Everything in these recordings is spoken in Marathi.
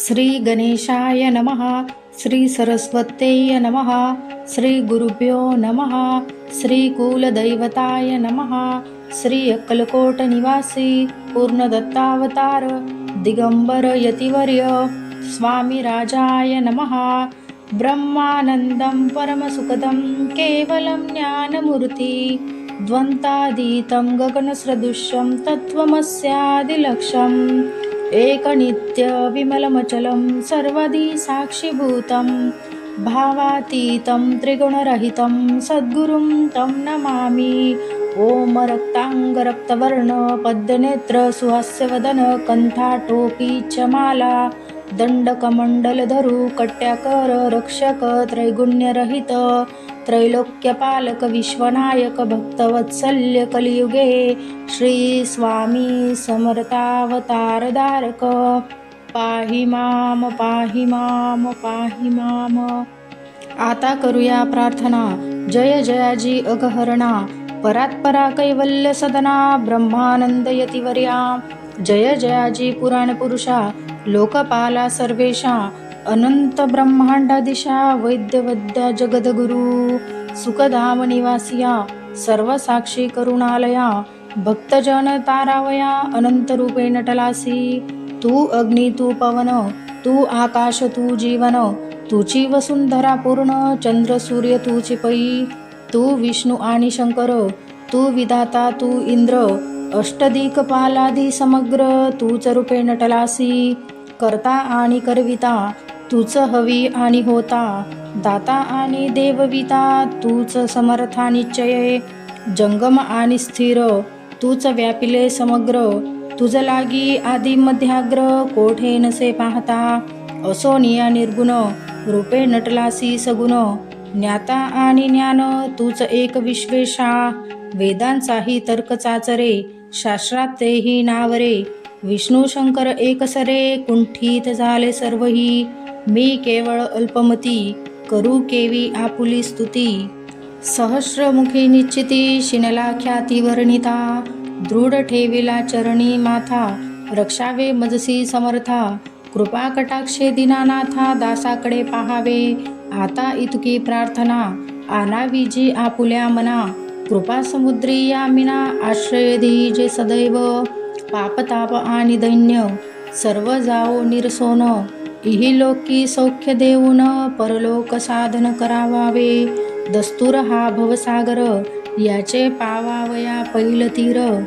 श्रीगणेशाय नमः श्रीसरस्वत्यै नमः श्रीगुरुभ्यो नमः श्रीकुलदैवताय नमः श्री अक्कलकोटनिवासी पूर्णदत्तावतार दिगम्बरयतिवर्य स्वामिराजाय नमः ब्रह्मानन्दं परमसुखदं केवलं ज्ञानमूर्ति द्वन्तादीतं गगनसदृश्यं तत्त्वमस्यादिलक्षम्। एकनित्यविमलमचलं सर्वदि साक्षीभूतं भावातीतं त्रिगुणरहितं सद्गुरुं तं नमामि। ॐ रक्ताङ्गरक्तवर्ण पद्यनेत्र सुहास्यवदन कण्ठाटोपी च माला। दण्डकमण्डलधरू कट्याकर रक्षक त्रैगुण्यरहित त्रैलोक्यपालक विश्वनायक भक्तवत्सल्य कलियुगे श्री स्वामी समर्थावतारधारक पाहि माम पाहि माम पाहि माम। आता करूया प्रार्थना। जय जयाजी अगहरणा परात्परा कैवल्य सदना। ब्रह्मानंद यतिवर्या। जय जयाजी पुराण पुरुषा लोकपाला सर्वेशा अनंत ब्रह्मांडादिशा वैद्यवद्या जगद्गुरु सुखधाम निवासिया करुणालया भक्तजन तारावया अनंत रूपे नटलासी तू अग्नी तू पवन तू आकाश तू जीवन तुची वसुंधरा पूर्ण चंद्र सूर्य तू चिपई तू विष्णू आणि शंकर तू विधाता तू इंद्र अष्टदिकपालादी समग्र तूच रूपे नटलासी करता आणि करविता तूच हवी आणि होता दाता आणि देवविता तूच समर्था निश्चय जंगम आणि स्थिर तूच व्यापिले समग्र तुझ लागी आदि मध्याग्र कोठे नसे पाहता असोनिया निर्गुण रूपे नटलासी सगुण ज्ञाता आणि ज्ञान तूच एक विश्वेशा वेदांचाही तर्क चाचरे शास्त्रात तेही नावरे विष्णू शंकर एकसरे कुंठित झाले सर्वही. मी केवळ अल्पमती करू केवी आपुली स्तुती. सहस्रमुखी निश्चिती शिनला ख्याती वर्णिता. दृढ ठेविला चरणी माथा रक्षावे मजसी समर्था. कृपा कटाक्षे दिनानाथा दासाकडे पाहावे. आता इतकी प्रार्थना आनावी जी आपुल्या मना. कृपा समुद्री यामिना आश्रय जे सदैव पापताप आणि दैन्य सर्व जाओ निरसोन. इही लोकी सौख्य देऊन परलोक साधन करावावे. दस्तूर हा भवसागर याचे पावावया पैल तीर.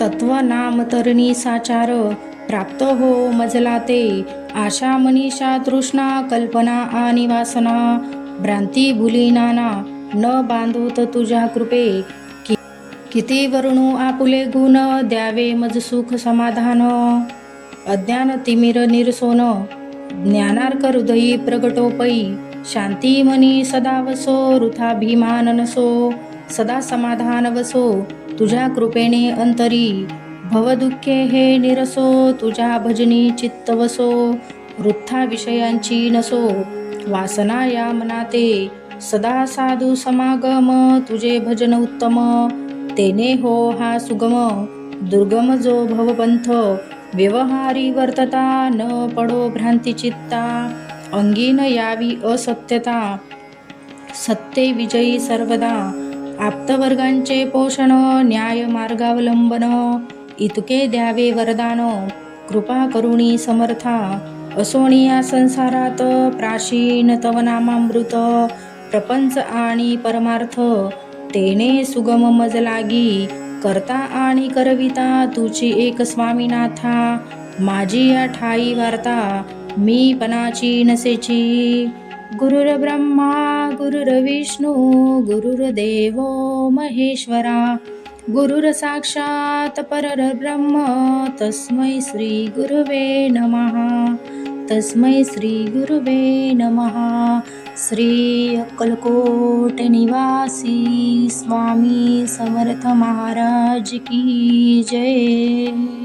तत्व नाम तरणी साचार प्राप्त हो मजला ते आशा मनीषा तृष्णा कल्पना आणि वासना. भ्रांती भुली नाना. न बांधोत तुझ्या कृपे. कि- किती वर्णू आपुले गुण द्यावे मज सुख समाधान. अज्ञान तिमिर निरसोन ज्ञानार्क हृदयी प्रगटोपै. शांती मनी सदा वसो वृथाभिमान नसो. सदा समाधान वसो तुझ्या कृपेने अंतरी. भवदुःखे हे निरसो तुझ्या भजनी चित्त वसो. वृथा विषयांची नसो वासना या मनाते. सदा साधू समागम तुझे भजन उत्तम तेने हो हा सुगम दुर्गम जो भवपंथ व्यवहारी वर्तता न पडो भ्रांतिचित्ता अंगीन यावी असत्यता सत्ते विजयी सर्वदा आप्तवर्गांचे पोषण न्याय मार्गावलंबन इतके द्यावे वरदान कृपा करुणी समर्था असोनिया संसारात प्राचीन तव नामामृत प्रपंच आणि परमार्थ तेने सुगम मज लागी करता आणि करविता तुझी एक स्वामीनाथा माझी या ठाई वार्ता मी पणाची नसेची. गुरुर ब्रह्मा गुरुर विष्णू गुरुर्देव महेश्वरा गुरुर साक्षात परर ब्रह्म तस्मै श्री गुरुवे नमः तस्मै श्री गुरुवे नमः. श्री अक्कलकोट निवासी स्वामी समर्थ महाराज की जय।